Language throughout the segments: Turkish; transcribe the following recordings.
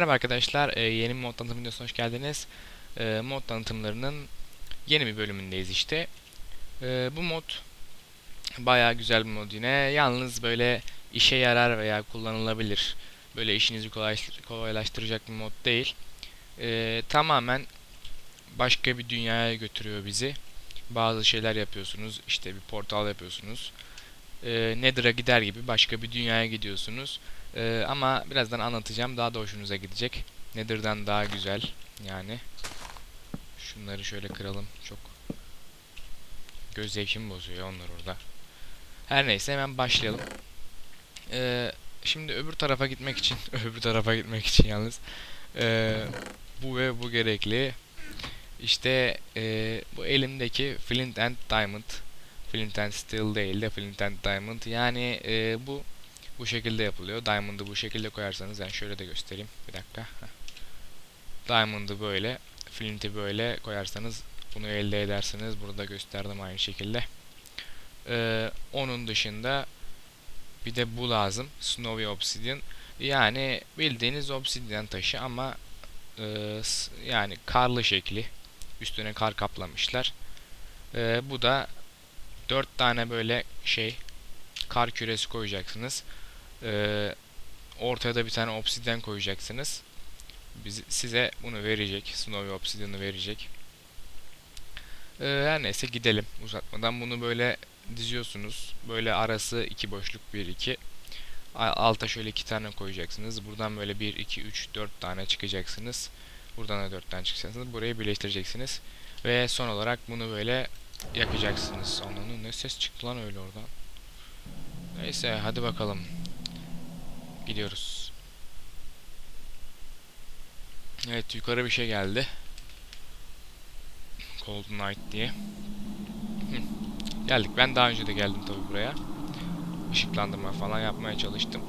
Merhaba arkadaşlar, e, yeni mod tanıtım videosuna hoş geldiniz. E, mod tanıtımlarının yeni bir bölümündeyiz işte. E, bu mod bayağı güzel bir mod yine. Yalnız böyle işe yarar veya kullanılabilir. Böyle işinizi kolaylaştır- kolaylaştıracak bir mod değil. E, tamamen başka bir dünyaya götürüyor bizi. Bazı şeyler yapıyorsunuz, işte bir portal yapıyorsunuz. E, Nether'a gider gibi başka bir dünyaya gidiyorsunuz. Ee, ama birazdan anlatacağım. Daha da hoşunuza gidecek. Nether'dan daha güzel. Yani. Şunları şöyle kıralım. Çok göz zevkimi bozuyor onlar orada. Her neyse hemen başlayalım. Ee, şimdi öbür tarafa gitmek için öbür tarafa gitmek için yalnız ee, bu ve bu gerekli. İşte ee, bu elimdeki Flint and Diamond Flint and Steel değil de Flint and Diamond yani ee, bu bu şekilde yapılıyor. Diamond'ı bu şekilde koyarsanız yani şöyle de göstereyim. Bir dakika. Heh. Diamond'ı böyle, Flint'i böyle koyarsanız bunu elde edersiniz. Burada gösterdim aynı şekilde. Ee, onun dışında bir de bu lazım. Snowy Obsidian. Yani bildiğiniz obsidian taşı ama e, yani karlı şekli. Üstüne kar kaplamışlar. Ee, bu da 4 tane böyle şey kar küresi koyacaksınız. Ee, ortaya da bir tane obsidyen koyacaksınız. Biz, size bunu verecek. Snowy Obsidian'ı verecek. Ee, her neyse gidelim uzatmadan. Bunu böyle diziyorsunuz. Böyle arası iki boşluk 1 2. Alta şöyle iki tane koyacaksınız. Buradan böyle 1 2 3 4 tane çıkacaksınız. Buradan da 4 tane çıkacaksınız. Burayı birleştireceksiniz. Ve son olarak bunu böyle yakacaksınız. Onun ne ses çıktı lan öyle oradan. Neyse hadi bakalım. Gidiyoruz. Evet yukarı bir şey geldi. Cold Night diye. Geldik. Ben daha önce de geldim tabii buraya. Işıklandırma falan yapmaya çalıştım.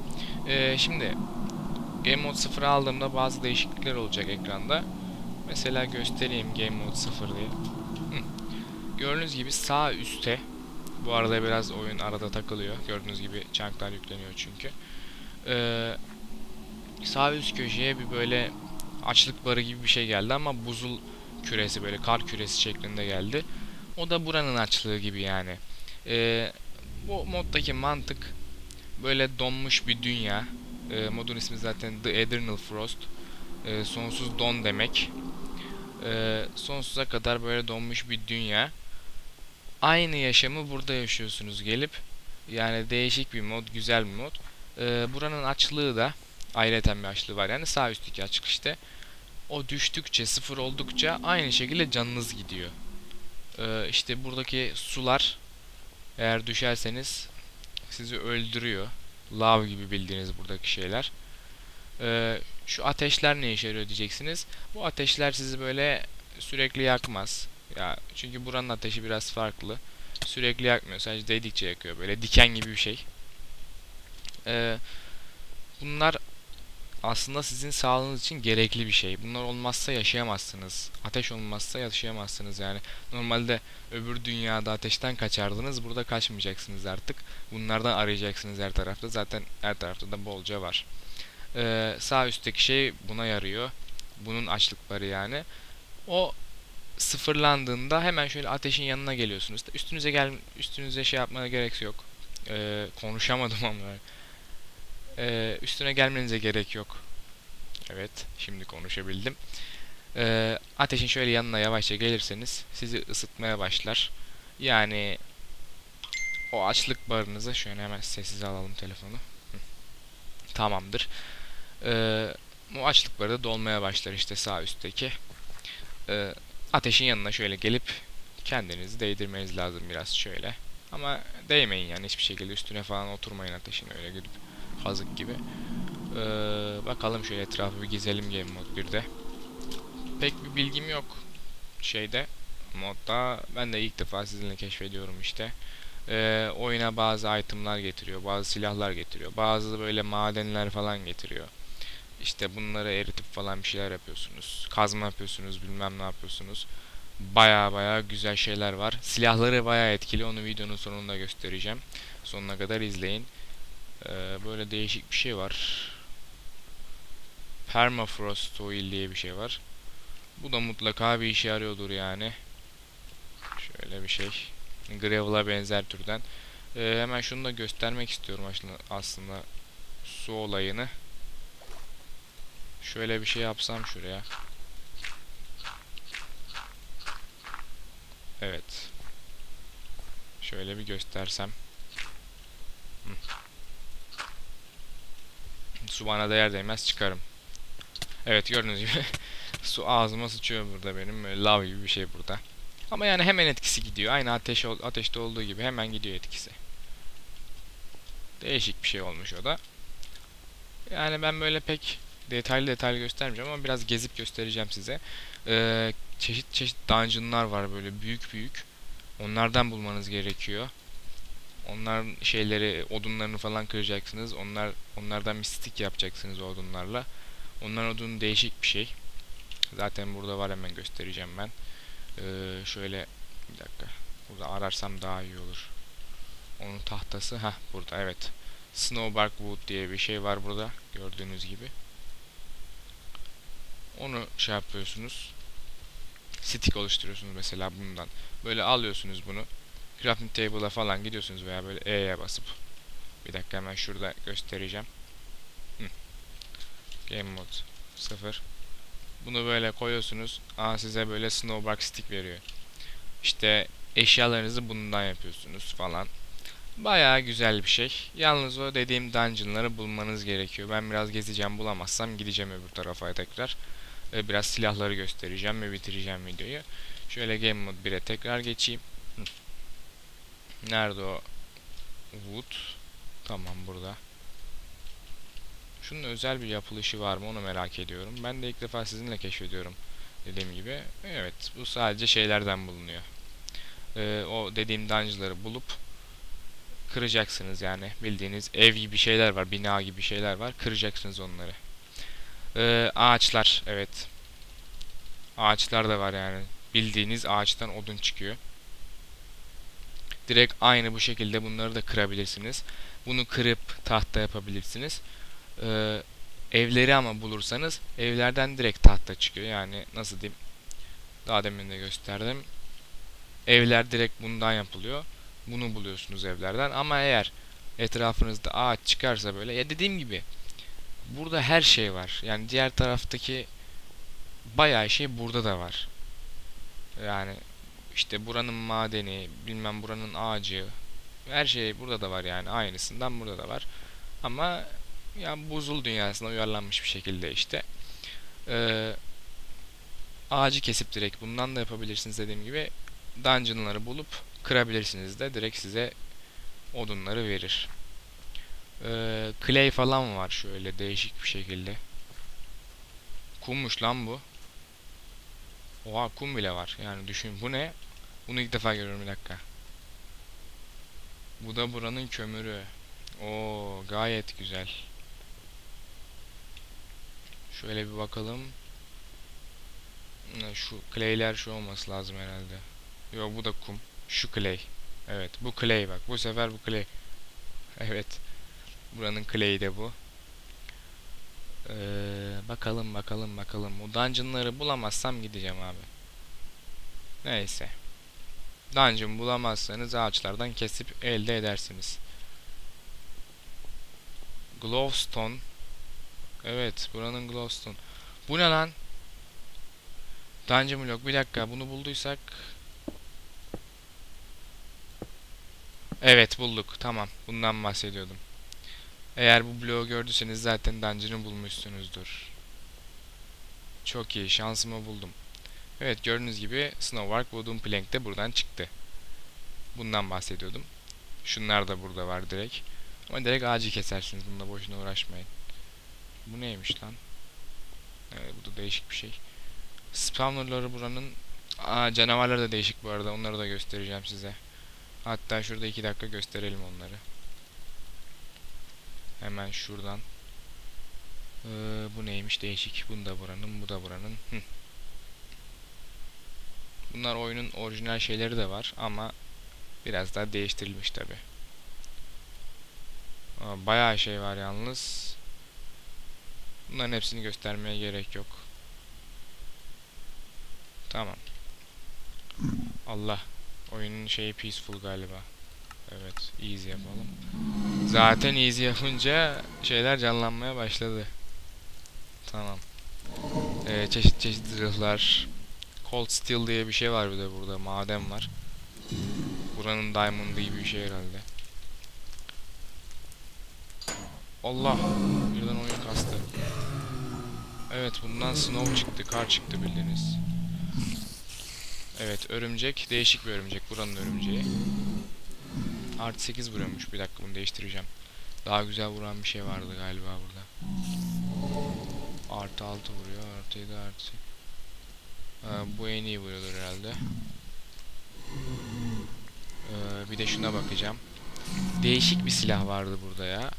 Ee, şimdi Game Mode 0'ı aldığımda bazı değişiklikler olacak ekranda. Mesela göstereyim Game Mode 0 diye. Gördüğünüz gibi sağ üstte bu arada biraz oyun arada takılıyor. Gördüğünüz gibi chunklar yükleniyor çünkü. Ee, sağ üst köşeye bir böyle açlık barı gibi bir şey geldi ama buzul küresi böyle kar küresi şeklinde geldi. O da buranın açlığı gibi yani. Ee, bu moddaki mantık böyle donmuş bir dünya. Ee, modun ismi zaten The Eternal Frost. Ee, sonsuz don demek. Ee, sonsuza kadar böyle donmuş bir dünya. Aynı yaşamı burada yaşıyorsunuz gelip. Yani değişik bir mod, güzel bir mod. Ee, buranın açlığı da ayrıca bir açlığı var. Yani sağ üstteki açlık işte. O düştükçe, sıfır oldukça aynı şekilde canınız gidiyor. Ee, işte buradaki sular eğer düşerseniz sizi öldürüyor. Lav gibi bildiğiniz buradaki şeyler. Ee, şu ateşler ne işe yarıyor diyeceksiniz. Bu ateşler sizi böyle sürekli yakmaz. Ya çünkü buranın ateşi biraz farklı. Sürekli yakmıyor. Sadece değdikçe yakıyor. Böyle diken gibi bir şey. Ee, bunlar aslında sizin sağlığınız için gerekli bir şey. Bunlar olmazsa yaşayamazsınız. Ateş olmazsa yaşayamazsınız yani. Normalde öbür dünyada ateşten kaçardınız. Burada kaçmayacaksınız artık. Bunlardan arayacaksınız her tarafta. Zaten her tarafta da bolca var. Ee, sağ üstteki şey buna yarıyor. Bunun açlıkları yani. O sıfırlandığında hemen şöyle ateşin yanına geliyorsunuz. Üstünüze gel üstünüze şey yapmaya gerek yok. Ee, konuşamadım ama. Ee, üstüne gelmenize gerek yok. Evet, şimdi konuşabildim. Ee, ateşin şöyle yanına yavaşça gelirseniz sizi ısıtmaya başlar. Yani o açlık barınızı şöyle hemen sessize alalım telefonu. Tamamdır. Ee, o açlık barı da dolmaya başlar işte sağ üstteki. Ee, ateşin yanına şöyle gelip kendinizi değdirmeniz lazım biraz şöyle. Ama değmeyin yani hiçbir şekilde üstüne falan oturmayın ateşin öyle gidip kazık gibi. Ee, bakalım şöyle etrafı bir gezelim Game Mode 1'de. Pek bir bilgim yok şeyde modda. Ben de ilk defa sizinle keşfediyorum işte. Ee, oyuna bazı itemlar getiriyor, bazı silahlar getiriyor, bazı böyle madenler falan getiriyor. İşte bunları eritip falan bir şeyler yapıyorsunuz. Kazma yapıyorsunuz, bilmem ne yapıyorsunuz. Baya baya güzel şeyler var. Silahları baya etkili. Onu videonun sonunda göstereceğim. Sonuna kadar izleyin. Ee, böyle değişik bir şey var. Permafrost Soil diye bir şey var. Bu da mutlaka bir işe yarıyordur yani. Şöyle bir şey. Gravel'a benzer türden. Ee, hemen şunu da göstermek istiyorum aslında su olayını. Şöyle bir şey yapsam şuraya. Evet. Şöyle bir göstersem. Su bana değer değmez çıkarım. Evet gördüğünüz gibi su ağzıma sıçıyor burada benim. Lav gibi bir şey burada. Ama yani hemen etkisi gidiyor. Aynı ateş ateşte olduğu gibi hemen gidiyor etkisi. Değişik bir şey olmuş o da. Yani ben böyle pek detaylı detaylı göstermeyeceğim ama biraz gezip göstereceğim size. Ee, çeşit çeşit dungeonlar var böyle büyük büyük. Onlardan bulmanız gerekiyor. Onların şeyleri, odunlarını falan kıracaksınız. Onlar onlardan bir stick yapacaksınız odunlarla. Onların odunu değişik bir şey. Zaten burada var hemen göstereceğim ben. Ee, şöyle bir dakika. Burada ararsam daha iyi olur. Onun tahtası ha burada evet. Snowbark Wood diye bir şey var burada gördüğünüz gibi. Onu şey yapıyorsunuz. Stick oluşturuyorsunuz mesela bundan. Böyle alıyorsunuz bunu. Crafting table'a falan gidiyorsunuz veya böyle E'ye basıp. Bir dakika hemen şurada göstereceğim. Hı. Game mode 0. Bunu böyle koyuyorsunuz. Aa size böyle snowbark stick veriyor. İşte eşyalarınızı bundan yapıyorsunuz falan. Bayağı güzel bir şey. Yalnız o dediğim dungeonları bulmanız gerekiyor. Ben biraz gezeceğim bulamazsam gideceğim öbür tarafa tekrar. Ee, biraz silahları göstereceğim ve bitireceğim videoyu. Şöyle Game Mode 1'e tekrar geçeyim. Nerede o? Wood. Tamam burada. Şunun özel bir yapılışı var mı onu merak ediyorum. Ben de ilk defa sizinle keşfediyorum. Dediğim gibi. Evet bu sadece şeylerden bulunuyor. Ee, o dediğim dungeonları bulup kıracaksınız yani. Bildiğiniz ev gibi şeyler var. Bina gibi şeyler var. Kıracaksınız onları. Ee, ağaçlar. Evet. Ağaçlar da var yani. Bildiğiniz ağaçtan odun çıkıyor. Direkt aynı bu şekilde bunları da kırabilirsiniz. Bunu kırıp tahta yapabilirsiniz. Ee, evleri ama bulursanız evlerden direkt tahta çıkıyor. Yani nasıl diyeyim? Daha demin de gösterdim. Evler direkt bundan yapılıyor. Bunu buluyorsunuz evlerden. Ama eğer etrafınızda ağaç çıkarsa böyle ya dediğim gibi burada her şey var. Yani diğer taraftaki bayağı şey burada da var. Yani işte buranın madeni, bilmem buranın ağacı, her şey burada da var yani aynısından burada da var. Ama ya buzul dünyasına uyarlanmış bir şekilde işte. Ee, ağacı kesip direkt bundan da yapabilirsiniz dediğim gibi. Dungeon'ları bulup kırabilirsiniz de direkt size odunları verir. Ee, clay falan var şöyle değişik bir şekilde. Kummuş lan bu. Oha kum bile var. Yani düşün bu ne? Bunu ilk defa görüyorum bir dakika. Bu da buranın kömürü. Oo gayet güzel. Şöyle bir bakalım. Ne, Şu clay'ler şu olması lazım herhalde. Yo bu da kum. Şu clay. Evet bu clay bak. Bu sefer bu clay. Evet. Buranın clay'i de bu. Ee, bakalım bakalım bakalım. O dungeon'ları bulamazsam gideceğim abi. Neyse. Dungeon bulamazsanız ağaçlardan kesip elde edersiniz. Glowstone. Evet buranın glowstone. Bu ne lan? Dungeon block. Bir dakika bunu bulduysak. Evet bulduk. Tamam. Bundan bahsediyordum. Eğer bu bloğu gördüyseniz zaten dungeon'ı bulmuşsunuzdur. Çok iyi. Şansımı buldum. Evet gördüğünüz gibi Snowbark Wooden Plank de buradan çıktı. Bundan bahsediyordum. Şunlar da burada var direkt. Ama direkt ağacı kesersiniz. Bununla boşuna uğraşmayın. Bu neymiş lan? Evet bu da değişik bir şey. Spawnerları buranın Aa, canavarları da değişik bu arada. Onları da göstereceğim size. Hatta şurada iki dakika gösterelim onları. Hemen şuradan. Ee, bu neymiş değişik. Bunu da buranın, bu da buranın. Bunlar oyunun orijinal şeyleri de var ama biraz daha değiştirilmiş tabi. Bayağı şey var yalnız. Bunların hepsini göstermeye gerek yok. Tamam. Allah. Oyunun şeyi peaceful galiba. Evet, easy yapalım. Zaten easy yapınca şeyler canlanmaya başladı. Tamam. Ee, çeşit çeşit zırhlar. Cold steel diye bir şey var bir de burada. Maden var. Buranın diamond'ı gibi bir şey herhalde. Allah! Birden oyun kastı. Evet bundan snow çıktı, kar çıktı bildiğiniz. Evet örümcek, değişik bir örümcek. Buranın örümceği. Artı 8 vuruyormuş. Bir dakika bunu değiştireceğim. Daha güzel vuran bir şey vardı galiba burada. Artı 6 vuruyor. Artı 7 artı 8. Ha, bu en iyi vuruyordur herhalde. Ee, bir de şuna bakacağım. Değişik bir silah vardı burada ya.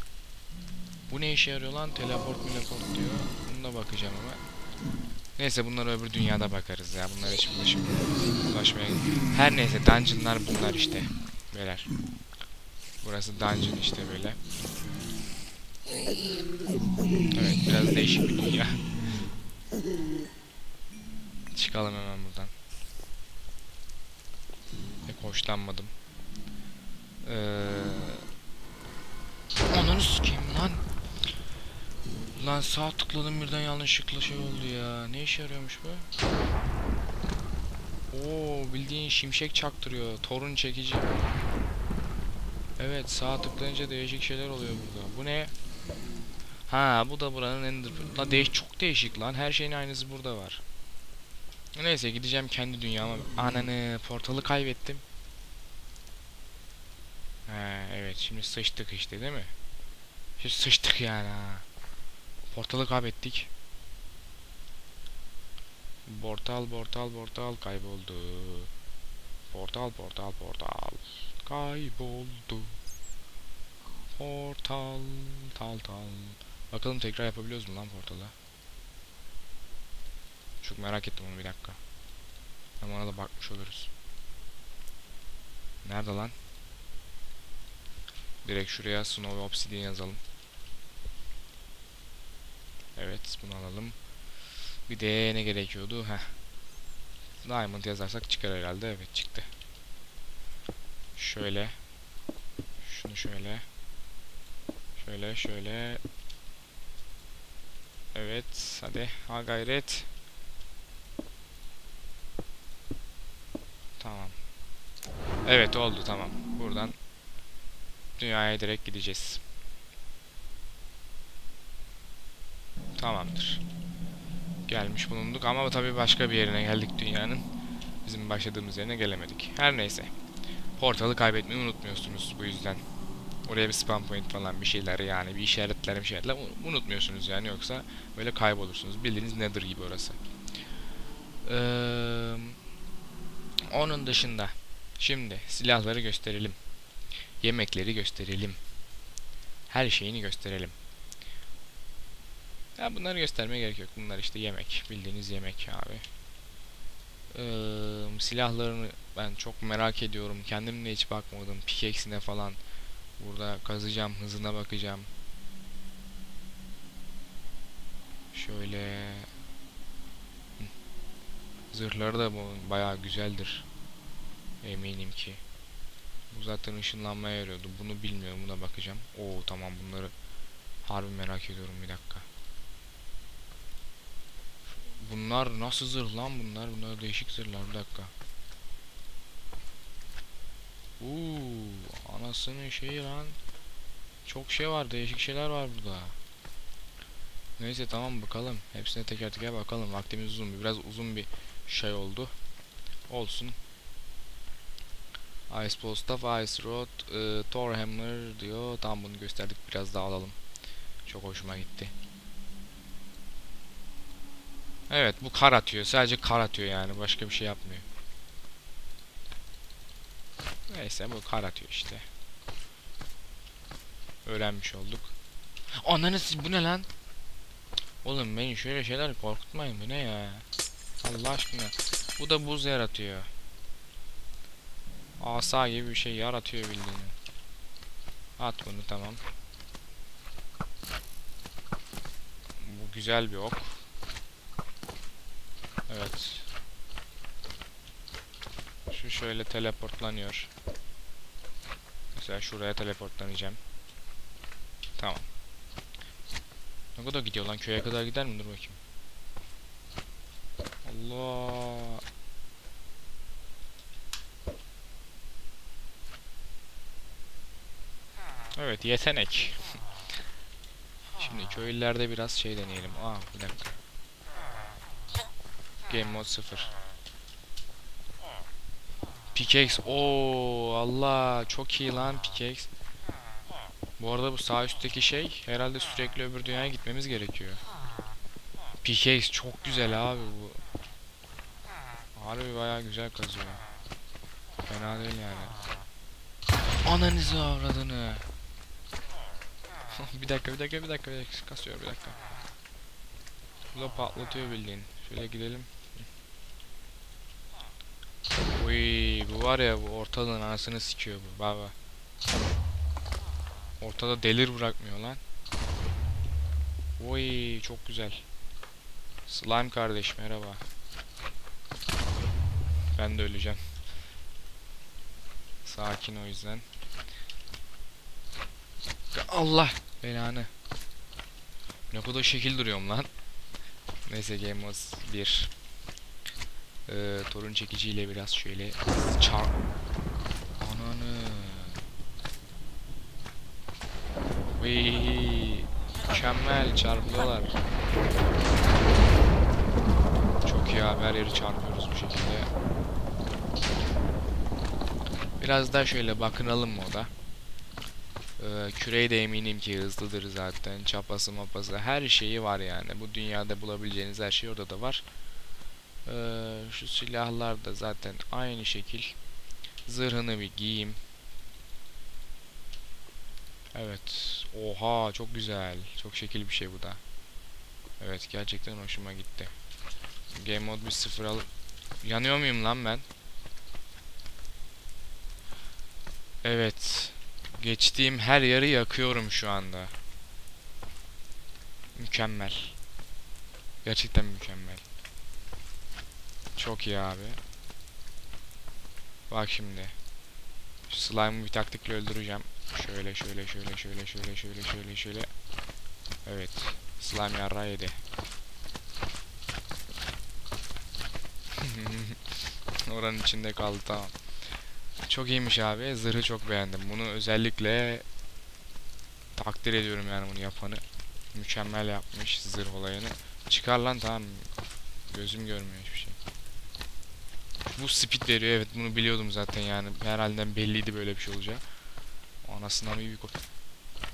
Bu ne işe yarıyor lan? Teleport teleport diyor. Buna bakacağım ama. Neyse bunlara öbür dünyada bakarız ya. Bunlara hiç ulaşım, ulaşmaya Her neyse dungeonlar bunlar işte. Beyler. Burası dungeon işte böyle. Evet biraz değişik bir dünya. Çıkalım hemen buradan. Pek hoşlanmadım. Ee... Ananı sikeyim lan. Lan sağ tıkladım birden yanlışlıkla şey oldu ya. Ne işe yarıyormuş bu? Oo bildiğin şimşek çaktırıyor. Torun çekici. Evet sağ tıklayınca değişik şeyler oluyor burada. Bu ne? Ha bu da buranın ender. La değiş çok değişik lan. Her şeyin aynısı burada var. Neyse gideceğim kendi dünyama. Ananı portalı kaybettim. Ha evet şimdi sıçtık işte değil mi? Şimdi sıçtık yani ha. Portalı kaybettik. Portal portal portal kayboldu. Portal portal portal kayboldu. Portal tal tal. Bakalım tekrar yapabiliyoruz mu lan portalı? Çok merak ettim onu bir dakika. Hem ona da bakmış oluruz. Nerede lan? Direkt şuraya Snow Obsidian yazalım. Evet bunu alalım. Bir de ne gerekiyordu? Heh. Diamond yazarsak çıkar herhalde. Evet çıktı. Şöyle. Şunu şöyle. Şöyle şöyle. Evet hadi ha gayret. Tamam. Evet oldu tamam. Buradan dünyaya direkt gideceğiz. Tamamdır. Gelmiş bulunduk ama tabii başka bir yerine geldik dünyanın. Bizim başladığımız yerine gelemedik. Her neyse. Portalı kaybetmeyi unutmuyorsunuz bu yüzden. Oraya bir spam point falan bir şeyler yani bir işaretler bir şeyler un- unutmuyorsunuz yani yoksa böyle kaybolursunuz. Bildiğiniz nedir gibi orası. Ee, onun dışında şimdi silahları gösterelim. Yemekleri gösterelim. Her şeyini gösterelim. Ya bunları göstermeye gerek yok. Bunlar işte yemek. Bildiğiniz yemek abi. Ee, silahlarını ben çok merak ediyorum. Kendim de hiç bakmadım. Pickaxe'ine falan. Burada kazacağım. Hızına bakacağım. Şöyle. Zırhları da bayağı güzeldir. Eminim ki. Bu zaten ışınlanmaya yarıyordu. Bunu bilmiyorum. Buna bakacağım. Oo tamam bunları harbi merak ediyorum bir dakika. Bunlar nasıl zırh lan bunlar? Bunlar değişik zırhlar bir dakika. Uuu anasının şeyi lan. Çok şey var değişik şeyler var burada. Neyse tamam bakalım. Hepsine teker teker bakalım. Vaktimiz uzun. Biraz uzun bir şey oldu. Olsun. Ice Staff, Ice Rod, e, Thor Hammer diyor. Tamam bunu gösterdik. Biraz daha alalım. Çok hoşuma gitti. Evet bu kar atıyor. Sadece kar atıyor yani. Başka bir şey yapmıyor. Neyse bu kar atıyor işte. Öğrenmiş olduk. Ananı bu ne lan? Oğlum beni şöyle şeyler korkutmayın bu ne ya? Allah aşkına. Bu da buz yaratıyor. Asa gibi bir şey yaratıyor bildiğini. At bunu tamam. Bu güzel bir ok. Evet. Şu şöyle teleportlanıyor. Mesela şuraya teleportlanacağım. Tamam. Ne kadar gidiyor lan? Köye kadar gider mi? Dur bakayım. Allah. Evet yetenek. Şimdi köylülerde biraz şey deneyelim. Aa bir dakika. Game mode 0. Pickaxe. Oo Allah çok iyi lan pickaxe. Bu arada bu sağ üstteki şey herhalde sürekli öbür dünyaya gitmemiz gerekiyor. Pickaxe çok güzel abi bu. Harbi bayağı güzel kazıyor. Fena değil yani. Ananızı avradını. bir dakika bir dakika bir dakika bir dakika kasıyor bir dakika. Bu da patlatıyor bildiğin. Şöyle gidelim. Uy bu var ya bu ortalığın anasını sikiyor bu baba. Ortada delir bırakmıyor lan. Oy çok güzel. Slime kardeş merhaba. Ben de öleceğim. Sakin o yüzden. Allah belanı. Ne kadar şekil duruyorum lan. Neyse Game Mode 1. Ee, torun çekiciyle biraz şöyle çar... Ananı. Vay, mükemmel çarpıyorlar. Çok iyi abi her yeri çarpıyoruz bu şekilde. Biraz daha şöyle bakınalım moda. Ee, küreği de eminim ki hızlıdır zaten. Çapası mapası her şeyi var yani. Bu dünyada bulabileceğiniz her şey orada da var. Ee, şu silahlar da zaten aynı şekil. Zırhını bir giyeyim. Evet. Oha çok güzel. Çok şekil bir şey bu da. Evet gerçekten hoşuma gitti. Game mode bir sıfır alıp... Yanıyor muyum lan ben? Evet. Geçtiğim her yeri yakıyorum şu anda. Mükemmel. Gerçekten mükemmel. Çok iyi abi. Bak şimdi. Şu slime'ı bir taktikle öldüreceğim. Şöyle şöyle şöyle şöyle şöyle şöyle şöyle şöyle. Evet. Slime yarra yedi. Oranın içinde kaldı tamam. Çok iyiymiş abi. Zırhı çok beğendim. Bunu özellikle takdir ediyorum yani bunu yapanı. Mükemmel yapmış zırh olayını. Çıkar lan tamam. Gözüm görmüyor hiçbir şey. Bu speed veriyor evet bunu biliyordum zaten yani. Herhalde belliydi böyle bir şey olacağı. Anasından bir büyük o-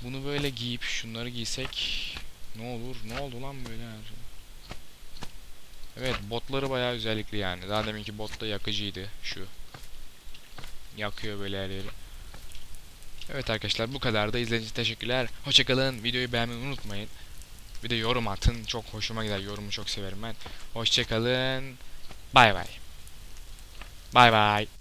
Bunu böyle giyip şunları giysek ne olur? Ne oldu lan böyle her şey? Evet botları bayağı özellikli yani. Daha deminki bot da yakıcıydı şu. Yakıyor böyle her yeri. Evet arkadaşlar bu kadar da izlediğiniz teşekkürler. Hoşçakalın. Videoyu beğenmeyi unutmayın. Bir de yorum atın. Çok hoşuma gider. Yorumu çok severim ben. Hoşçakalın. Bay bay. Bay bay.